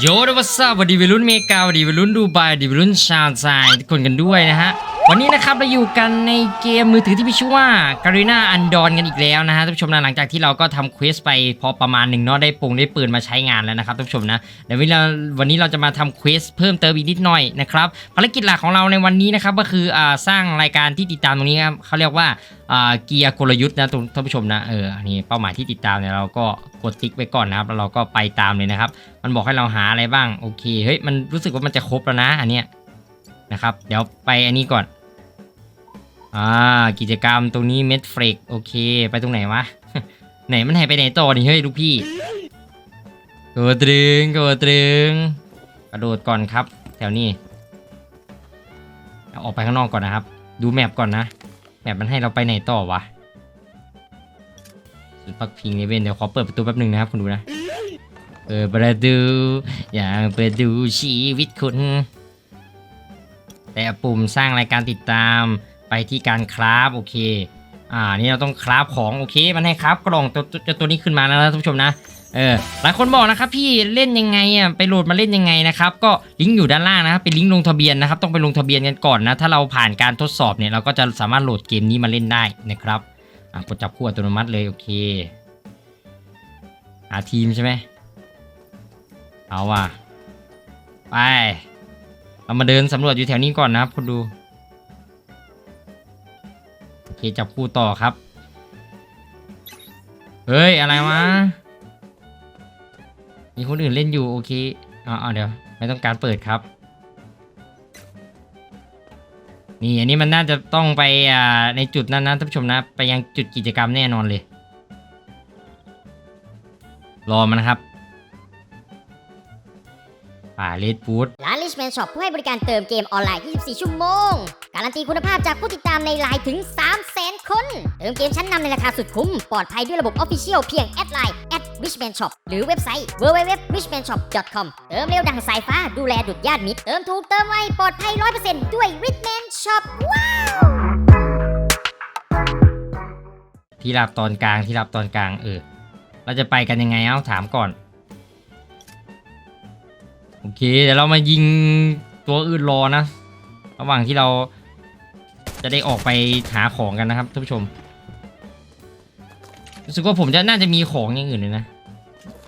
โยดวัสซาสวัสดีวัยรุ่นเมกาสวัสดีวัยรุ่นดูไบสวัสดีวัยรุ่นชาวไทยทุกคนกันด้วยนะฮะ วันนี้นะครับเราอยู่กันในเกมมือถือที่มีชื่อว่า Garena Undone กันอีกแล้วนะฮะท่านผู้ชมนะหลังจากที่เราก็ทำเควสไปพอประมาณหนึ่งเนาะได้ปุงได้ปืนมาใช้งานแล้วนะครับท่านผู้ชมนะเดี๋ยววันนี้เราวันนี้เราจะมาทำเควสเพิ่มเติมอีกนิดหน่อยนะครับภารกิจหลักของเราในวันนี้นะครับก็คืออ่าสร้างรายการที่ติดตามตรงนี้ครับเขาเรียกว่าอ่าเกียร์กลยุทธ์นะท่านผู้ชมนะเอออันนี้เป้าหมายที่ติดตามเนี่ยเราก็กดติ๊กไว้ก่อนนะครับแล้วเราก็ไปตามเลยนะครับมันบอกให้เราหาอะไรบ้างโอเคเฮ้ยมันรู้สึกว่ามันจะครบแล้วนะอันเนี้ย นะครับ เดี๋ยวไปอันนี้ก่อน อ่า กิจกรรมตรงนี้เม็ดเฟรกโอเค ไปตรงไหนวะ ไหนมันหายไปไหนต่อนี่เฮ้ยลูกพี่กดตรึงกดตรึงกระโดดก่อนครับ แถวนี้เอาออกไปข้างนอกก่อนนะครับ ดูแมปก่อนนะ แมปมันให้เราไปไหนต่อวะสุดปักพิงเลเว่นเดี๋ยวขอเปิดประตูแป๊บหนึ่งนะครับคุณดูนะเปิดประตู อย่าเปิดดูชีวิตคุณ แต่ปุ่มสร้างรายการติดตามไปที่การคราฟโอเค อ่า นี่เราต้องคราฟของโอเค มันให้คราฟกล่องตัวตัวนี้ขึ้นมาแล้วนะท่านผู้ชมนะ เออ หลายคนบอกนะครับพี่เล่นยังไงอะ ไปโหลดมาเล่นยังไงนะครับ ก็ลิงก์อยู่ด้านล่างนะครับ เป็นลิงก์ลงทะเบียนนะครับ ต้องไปลงทะเบียนกันก่อนนะ ถ้าเราผ่านการทดสอบเนี่ย เราก็จะสามารถโหลดเกมนี้มาเล่นได้นะครับ อะกดจับคู่อัตโนมัติเลยโอเค หาทีมใช่ไหมเอาว่ะ ไป เรามาเดินสำรวจอยู่แถวนี้ก่อนนะครับคุณดูโอเคจับคู่ต่อครับ เฮ้ย อะไรวะ มีคนอื่นเล่นอยู่โอเคอ๋อเดี๋ยว ไม่ต้องการเปิดครับ นี่อันนี้มันน่าจะต้องไปอ่าในจุดนั้นนะท่านผู้ชมนะ ไปยังจุดกิจกรรมแน่นอนเลย รอมันนะครับ ป่าเลดฟูดร้าน Richman Shop ผู้ให้บริการเติมเกมออนไลน์ 24 ชั่วโมง การันตีคุณภาพจากผู้ติดตามในไลน์ถึง 300,000 คน เติมเกมชั้นนำในราคาสุดคุ้ม ปลอดภัยด้วยระบบ Official เพียงแอดไลน์ @richman shop หรือเว็บไซต์ www.richmanshop.com เติมเร็วดังสายฟ้าดูแลดุดญาติมิตร เติมถูกเติมไวปลอดภัย 100%ด้วย Richman Shop ว้าวที่รับตอนกลางที่รับตอนกลางเออเราจะไปกันยังไงเอ้าถามก่อน โอเคเดี๋ยวเรามายิงตัวอื่นรอนะ ระหว่างที่เราจะได้ออกไปหาของกันนะครับท่านผู้ชมรู้สึกว่าผมจะน่าจะมีของอย่างอื่นเลยนะ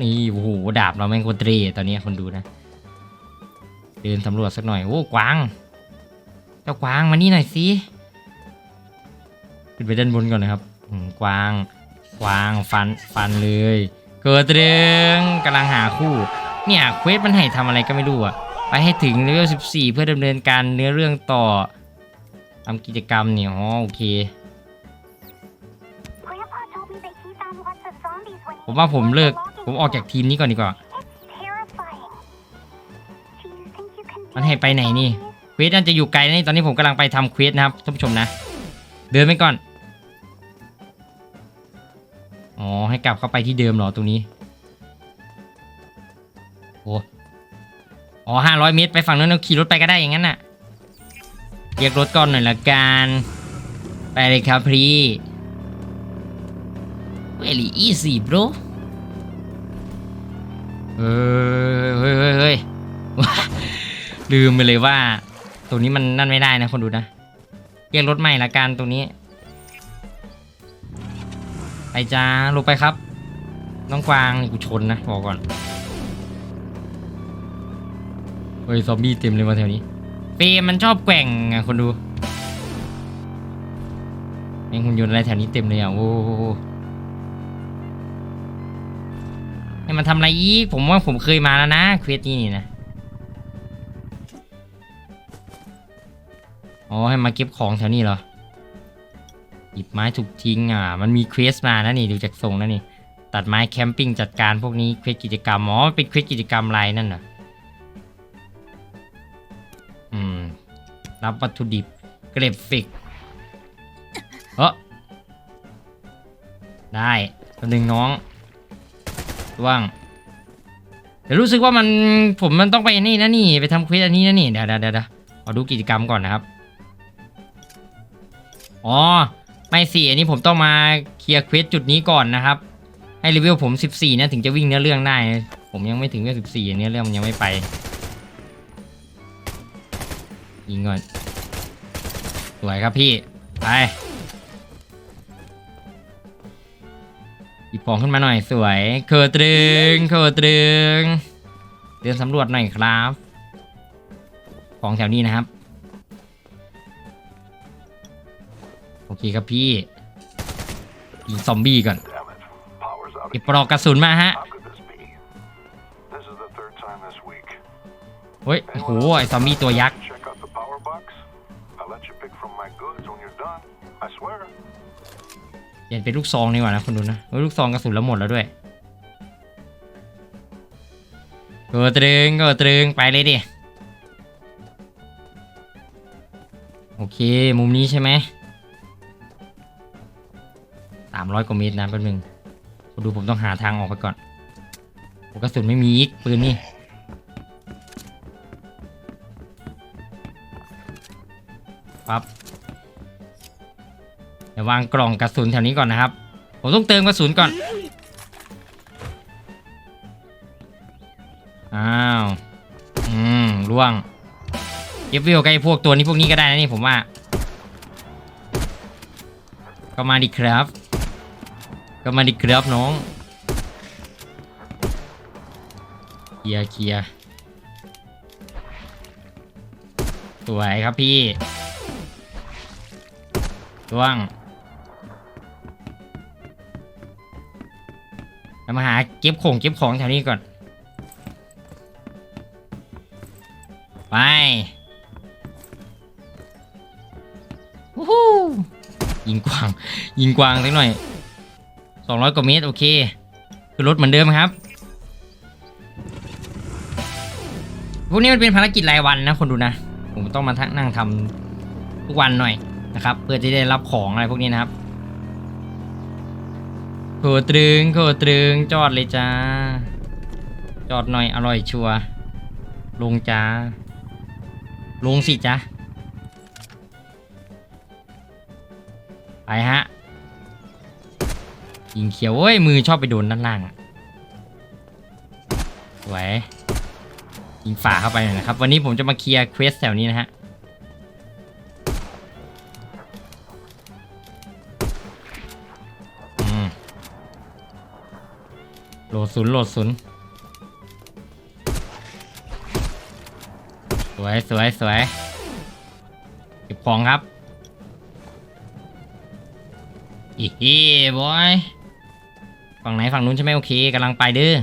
นี่โอ้โหดาบเราแม่งโคตรเตรตอนนี้คนดูนะ เดินสำรวจสักหน่อยโอ้กวางเจ้ากวางมานี่หน่อยสิขึ้นไปด้านบนก่อนนะครับกวางกวางฟันฟันเลย เกิดเรื่องกำลังหาคู่ เนี่ยเควสมันให้ทำอะไรก็ไม่รู้อะไปให้ถึงเลเวล14 เพื่อดำเนินการเนื้อเรื่องต่อทำกิจกรรมเนี่ยอ๋อโอเค ผมว่าผมเลิก ผมออกจากทีมนี้ก่อนดีกว่า มันให้ไปไหนนี่ เควสน่าจะอยู่ไกลนะนี่ตอนนี้ผมกำลังไปทำเควสนะครับท่านผู้ชมนะ เดินไปก่อน อ๋อ ให้กลับเข้าไปที่เดิมเหรอตรงนี้ โอ้อ๋อห้าร้อยเมตรไปฝั่งนั้นเราขี่รถไปก็ได้อย่างนั้นน่ะ เรียกรถก่อนหน่อยละกัน ไปเลยครับพี่ very easy bro เฮ้ยเฮ้ยเฮ้ยลืมไปเลยว่าตรงนี้มันนั่นไม่ได้นะคนดูนะ เรียกรถใหม่ละกันตรงนี้ ไปจ้าลงไปครับ น้องกวางนี่กูชนนะบอกก่อน เฮ้ยซอมบี้เต็มเลยมาแถวนี้เฟรมมันชอบแกว่งอะคนดูแม่งหุ่นยนต์อะไรแถวนี้เต็มเลยอะโอ้โหให้มันทำอะไรอีก ผมว่าผมเคยมาแล้วนะเควสนี้นี่นะอ๋อให้มาเก็บของแถวนี้เหรอหยิบไม้ถูกทิ้งอะ มันมีเควสมานะนี่ดูจากทรงแล้วนี่ ตัดไม้แคมปิ้งจัดการพวกนี้เควสกิจกรรมอ๋อเป็นเควสกิจกรรมอะไรนั่นน่ะ รับวัตถุดิบเกรฟฟิกเออได้ตัวหนึ่งน้องว่างเดี๋ยวรู้สึกว่ามันผมมันต้องไปนี่นะนี่ไปทำควสอันนี้นะนี่เดี๋ยวเดี๋ยวเดี๋ยวขอดูกิจกรรมก่อนนะครับอ๋อไม่สิอันนี้ผมต้องมาเคลียร์เควสจุดนี้ก่อนนะครับ ให้เลเวผม 14นะถึงจะวิ่งเนื้อเรื่องได้ ผมยังไม่ถึงเวลสิบสี่อันนี้เรื่องมันยังไม่ไป ยิงก่อน สวยครับพี่ ไปหยิบของขึ้นมาหน่อยสวยเคอตรึงเคอตรึง เดินสำรวจหน่อยครับของแถวนี้นะครับ โอเคครับพี่ยิงซอมบี้ก่อน Damn it. Power's out เก็บปลอกกระสุนมาฮะเฮ้ยโอ้โหไอซอมบี้ตัวยักษ์ เปลี่ยนเป็นลูกซองดีกว่านะคุณดูนะลูกซองกระสุนแล้วหมดแล้วด้วยก็ตรึงก็ตรึงไปเลยดิโอเคมุมนี้ใช่ไหมสามร้อยกว่าเมตรนะแป๊บนึงคุณดูผมต้องหาทางออกไปก่อนอกระสุนไม่มีอีกปืนนี่ปั๊บ ววางกล่องกระสุนแถวนี้ก่อนนะครับ ผมต้องเติมกระสุนก่อน อ้าว อืมล่วงเก็บวิวใกับไอ้พวกตัวนี้พวกนี้ก็ได้นะนี่ผมว่า ก็มาดิครับ ก็มาดิครับน้องเคียร์เคียร์สวยครับพี่ล่วง เรามาหาเก็บของเก็บของแถวนี้ก่อน ไปวู้ฮู้ยิงกวาง ยิงกวางสักหน่อย 200 กว่าเมตร โอเค คือรถเหมือนเดิมครับ พวกนี้มันเป็นภารกิจรายวันนะคนดูนะ ผมต้องมานั่งทำทุกวันหน่อยนะครับ เพื่อจะได้รับของอะไรพวกนี้นะครับ โคตรึงโคตรึงจอดเลยจ้า จอดหน่อยอร่อยชัวร์ลงจ้า ลงสิจ้าไปฮะยิงเขียวเว้ยมือชอบไปโดนด้านล่างอะสวยยิงฝ่าเข้าไปหน่อยนะครับ วันนี้ผมจะมาเคลียร์เควสแถวนี้นะฮะ โหลดศูนย์โหลดศูนย์สวยสวยสวยเก็บของครับ อีฮีบอยฝั่งไหนฝั่งนู้นใช่ไหมโอเคกำลังไปเด้อ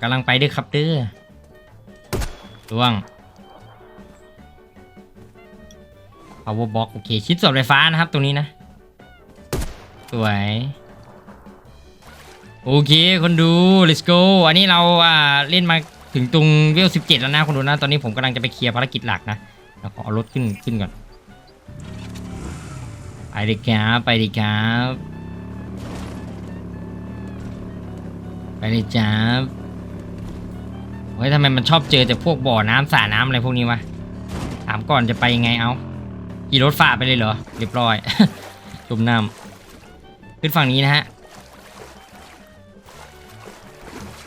กำลังไปเด้อครับเด้อล่วง power box โอเค ชิ้นส่วนไฟฟ้านะครับตรงนี้นะ สวย โอเคคนดู let's go อันนี้เราอ่าเล่นมาถึงตรงเวล17แล้วนะคนดูนะ ตอนนี้ผมกำลังจะไปเคลียร์ภารกิจหลักนะเราขอเอารถขึ้นขึ้นก่อนไปดิครับไปดิครับไปเลยจ้าบเฮ้ยทำไมมันชอบเจอแต่พวกบ่อน้ำสระน้ำอะไรพวกนี้วะถามก่อนจะไปยังไงเอาขี่รถฝ่าไปเลยเหรอเรียบร้อยจมน้ำขึ้นฝั่งนี้นะฮะ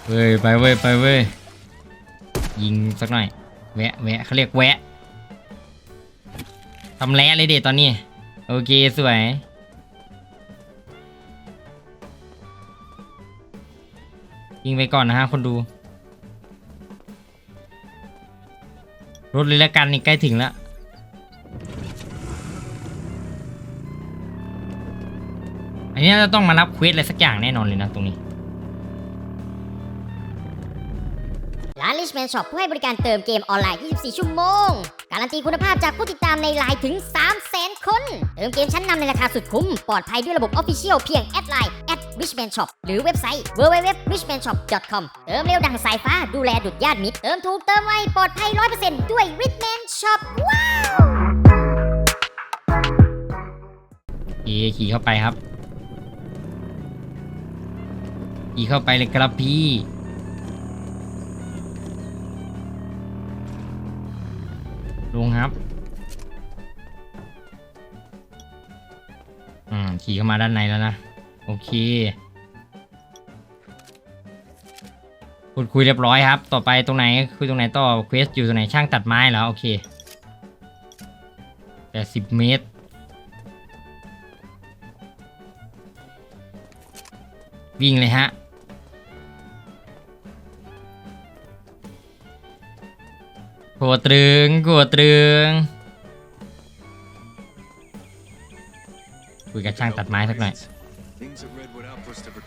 เว้ยไปเว้ยไปเว้ยยิงสักหน่อยแวะแวะเขาเรียกแวะทำแล้เลยเด็ดตอนนี้ โอเคสวยยิงไปก่อนนะฮะคนดู รถเลยละกันนี่ใกล้ถึงแล้วอันนี้น่าจะต้องมารับเควสอะไรสักอย่างแน่นอนเลยนะตรงนี้ Richman Shop ผู้ให้บริการเติมเกมออนไลน์ 24 ชั่วโมง การันตีคุณภาพจากผู้ติดตามในไลน์ถึง 300,000 คน เติมเกมชั้นนำในราคาสุดคุ้ม ปลอดภัยด้วยระบบ Official เพียงแอดไลน์ @richman shop หรือเว็บไซต์ www.richmanshop.com เติมเร็วดังสายฟ้าดูแลดุดญาติมิตร เติมถูกเติมไวปลอดภัย 100%ด้วย Richman Shop ว้าวเอขี่เข้าไปครับขี่เข้าไปเลยครับพี่ ลงครับ อืม ขี่เข้ามาด้านในแล้วนะ โอเค พูดคุยเรียบร้อยครับ ต่อไปตรงไหนคุยตรงไหนต่อเควสอยู่ตรงไหนช่างตัดไม้แล้วโอเคแปดสิบเมตร วิ่งเลยฮะ กัวตรึงกัวตรึงคุยกับช่างตัดไม้สักหน่อย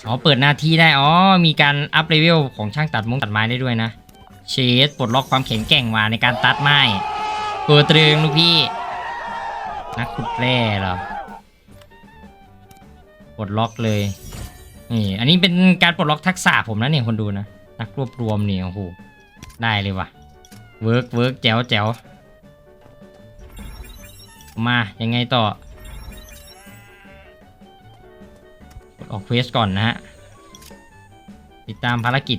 อ๋อ เปิดหน้าที่ได้ อ๋อ มีการอัพเลเวลของช่างตัดมงตัดไม้ได้ด้วยนะ เชดปลดล็อกความแข็งแกร่งมาในการตัดไม้กัวตรึงลูกพี่ นักขุดแร่เหรอ ปลดล็อกเลย นี่ อันนี้เป็นการปลดล็อกทักษะผมนะเนี่ยคนดูนะ นักรวบรวมเนี่ยโอ้โห ได้เลยว่ะ เวิร์กเวิร์กแจ๋วแจ๋วมา ยังไงต่อกดออกเควสก่อนนะฮะ ติดตามภารกิจ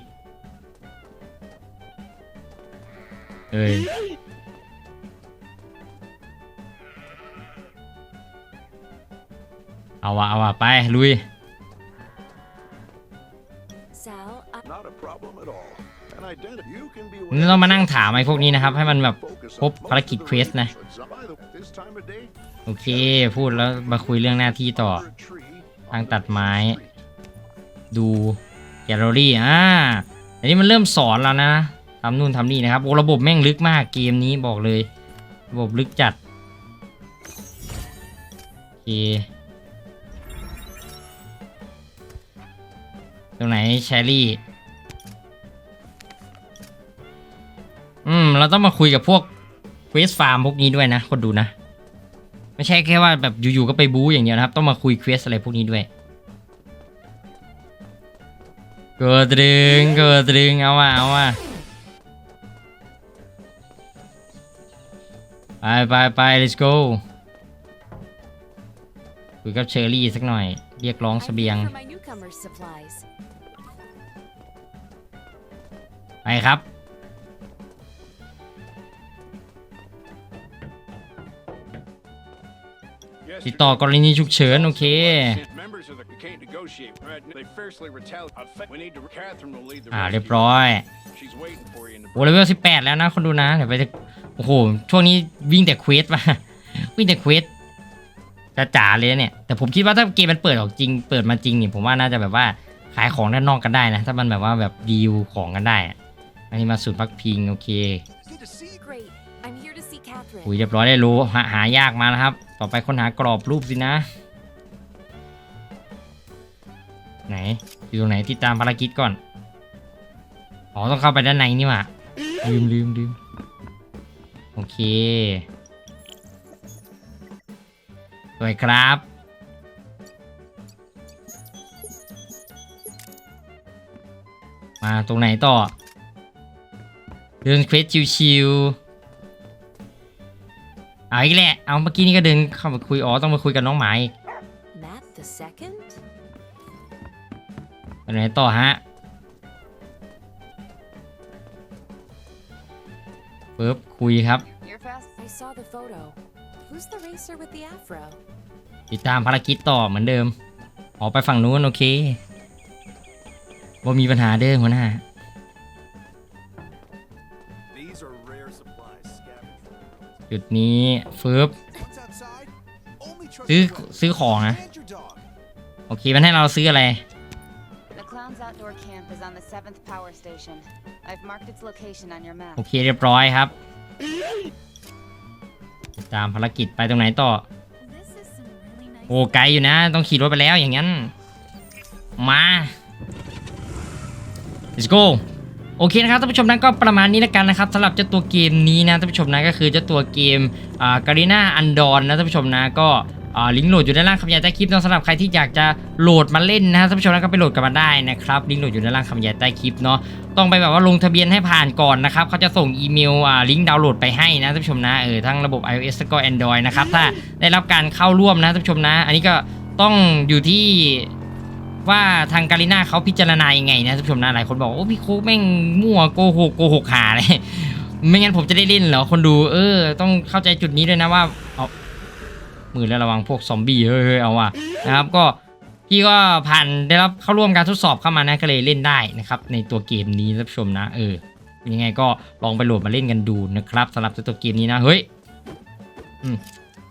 เอ้ยเอาวะเอาวะไป ลุย Sal, I- Not a problem at all. An identity you can be นี่เรามานั่งถามไอ้พวกนี้นะครับ ให้มันแบบ Focus ครบภารกิจเควสนะ โอเค พูดแล้วมาคุยเรื่องหน้าที่ต่อ ทางตัดไม้ ดูแกลเลอรี่อ่าอันนี้มันเริ่มสอนแล้วนะทำนู่นทำนี่นะครับโอ้ระบบแม่งลึกมากเกมนี้บอกเลย ระบบลึกจัดโอเคตรงไหนแชรี่ อืม เราต้องมาคุยกับพวกเควสฟาร์มพวกนี้ด้วยนะ คนดูนะ ไม่ใช่แค่ว่าแบบอยู่ๆก็ไปบู๊อย่างเดียวนะครับ ต้องมาคุยเควสอะไรพวกนี้ด้วยกดดึงกดดึงเอาว่ะเอาว่ะไปไปไป let's go คุยกับเชอรี่สักหน่อย เรียกร้องเส I'm บียง here for my newcomer's supplies. ไปครับ ติดต่อกรณีฉุกเฉิน โอเค Members of the can't negotiate. Right? They fiercely retaliate. We need to. Catherine will lead the อ่า rescue. เรียบร้อย She's waiting for you in the. โอ้เลเวลสิบแปดแล้วนะคนดูนะเดี๋ยวไปจะโอ้โห ช่วงนี้วิ่งแต่เควสมาวิ่งแต่เควสจะจ๋าเลยนะเนี่ย แต่ผมคิดว่าถ้าเกมมันเปิดออกจริง เปิดมาจริงเนี่ยผมว่าน่าจะแบบว่าขายของด้านนอกกันได้นะ ถ้ามันแบบว่าแบบดีลของกันได้อะอันนี้มาสูตรพักพิง โอเค อุ้ยเรียบร้อยได้รู้หาหายากมาแล้วครับ ต่อไปค้นหากรอบรูปสินะ ไหน อยู่ตรงไหนติดตามภารกิจก่อน อ๋อต้องเข้าไปด้านในนี่หว่าลืมลืมลืมโอเคสวยครับ มาตรงไหนต่อ เดินเควสชิวๆ เอาอีกแหละ เอาเมื่อกี้นี่ก็เดินเข้ามาคุย อ๋อ ต้องมาคุยกับน้องหมาอีก Matt the second? ไปไหนต่อฮะปึ๊บคุยครับ You're fast. I saw the photo. Who's the racer with the afro? ติดตามภารกิจต่อเหมือนเดิม ออกไปฝั่งนู้นโอเคว่ามีปัญหาเด้อหัวหน้า จุดนี้ฟืบ What's outside? Only trust ซื้อ your brothers ซื้อของนะ and your dog. โอเค มันให้เราซื้ออะไร The Clown's outdoor camp is on the 7th power station. I've marked its location on your map. โอเค เรียบร้อยครับติดตามภารกิจไปตรงไหนต่อ This is some really nice. โอ้ไกลอยู่นะ ต้องขี่รถไปแล้วอย่างนั้น มา let's go โอเคนะครับท่านผู้ชมนั้นก็ประมาณนี้แล้วกันนะครับสำหรับเจ้าตัวเกมนี้นะท่านผู้ชมนะก็คือเจ้าตัวเกมอ่าการีนาอันดอนนะท่านผู้ชมนะก็ลิงก์โหลดอยู่ด้านล่างคำยายใต้คลิปเนาะสำหรับใครที่อยากจะโหลดมาเล่นนะท่านผู้ชมนะก็ไปโหลดกันมาได้นะครับลิงก์โหลดอยู่ด้านล่างคำยายใต้คลิปเนาะต้องไปแบบว่าลงทะเบียนให้ผ่านก่อนนะครับเขาจะส่งอีเมลลิงก์ดาวน์โหลดไปให้นะท่านผู้ชมนะเออทั้งระบบ iOS แล้วก็ Android นะครับถ้าได้รับการเข้าร่วมนะท่านผู้ชมนะ อันนี้ก็ต้องอยู่ที่ ว่าทางการีน่าเขาพิจารณายังไงนะท่านผู้ชมนะหลายคนบอกโอ้พี่โคกแม่งมั่วโกหกโกหกหาเลยไม่งั้นผมจะได้เล่นเหรอคนดู เออ ต้องเข้าใจจุดนี้ด้วยนะว่าเอามือแล้วระวังพวกซอมบี้เฮ้ยเฮ้ยเอาว่ะนะครับก็พี่ก็ผ่านได้รับเข้าร่วมการทดสอบเข้ามานะก็เลยเล่นได้นะครับ ในตัวเกมนี้ท่านผู้ชมนะ เออยังไงก็ลองไปโหลดมาเล่นกันดูนะครับสำหรับตัวเกมนี้นะเฮ้ยอืม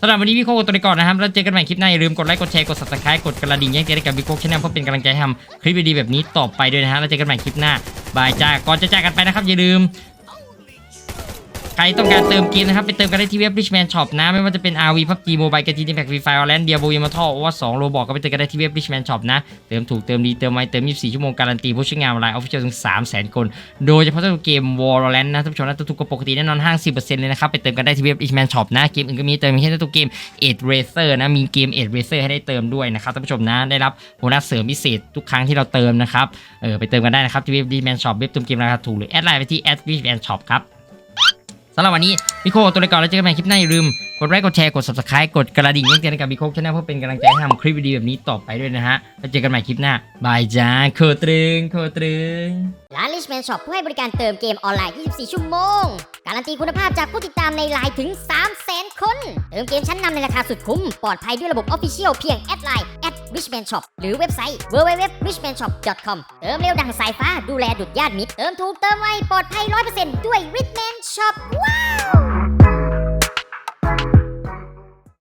สำหรับวันนี้พี่โคกับตัวไปก่อนนะครับ แล้วเจอกันใหม่คลิปหน้าอย่าลืมกดไลค์ กดแชร์ กด subscribe กดกระดิ่งแจ้งเตือนให้กับพี่โคชแนลเพื่อเป็นกำลังใจให้ทำคลิปดีๆแบบนี้ต่อไปด้วยนะฮะแล้วเจอกันใหม่คลิปหน้าบายจ้าก่อนจะจากกันไปนะครับอย่าลืม ใครต้องการเติมเกมนะครับไปเติมกันได้ที่เว็บ Richman Shop นะ ไม่ว่าจะเป็น RV PUBG Mobile กระจีน Impact Free Fire Valorant Diablo Immortal ว่า2โลบอกก็ไปเติมกันได้ที่เว็บ Richman Shop นะ เติมถูกเติมดีเติมไวเติม 24 ชั่วโมงการันตีผู้ใช้งานออนไลน์ Official ถึง 300,000 คน โดยเฉพาะตัวเกม Valorant นะท่านผู้ชมนะถูกกว่าปกติแน่นอนห้าง10%เลยนะครับไปเติมกันได้ที่เว็บ Richman Shop นะเกมอื่นก็มีเติมมีแค่ตัวเกม Edge Racer นะมีเกม Edge Racer ให้ได้เติมด้วยนะครับท่านผู้ชมนะได้รับโบนัสเสริมพิเศษทุกครั้งที่เราเติมนะครับเออไปเติมกันได้นะครับที่เว็บ Richman Shop เว็บเติมเกมราคาถูกหรือแอดไลน์ไปที่ @richman shop ครับ สำหรับวันนี้มิโคตัวไปก่อนแล้วเจอกันใหม่คลิปหน้าอย่าลืม ดไลค์กดแชร์กด subscribe กดกระดิ่งแจ้งเตือนกับมิโคชแนลเพื่อเป็นกำลังใจให้ทำคลิปดีๆแบบนี้ต่อไปด้วยนะฮะแล้วเจอกันใหม่คลิปหน้าบายจ้าโคตรึงโคตรึง ร้าน Richman Shop ผู้ให้บริการเติมเกมออนไลน์ 24 ชั่วโมง การันตีคุณภาพจากผู้ติดตามในไลน์ถึง 300,000 คน เติมเกมชั้นนำในราคาสุดคุ้ม ปลอดภัยด้วยระบบ Official เพียงแอดไลน์ @richman shop หรือเว็บไซต์ www.richmanshop.com เติมเร็วดังสายฟ้าดูแลดุดญาติมิตร เติมถูกเติมไวปลอดภัย 100%ด้วย Richman Shop ว้าว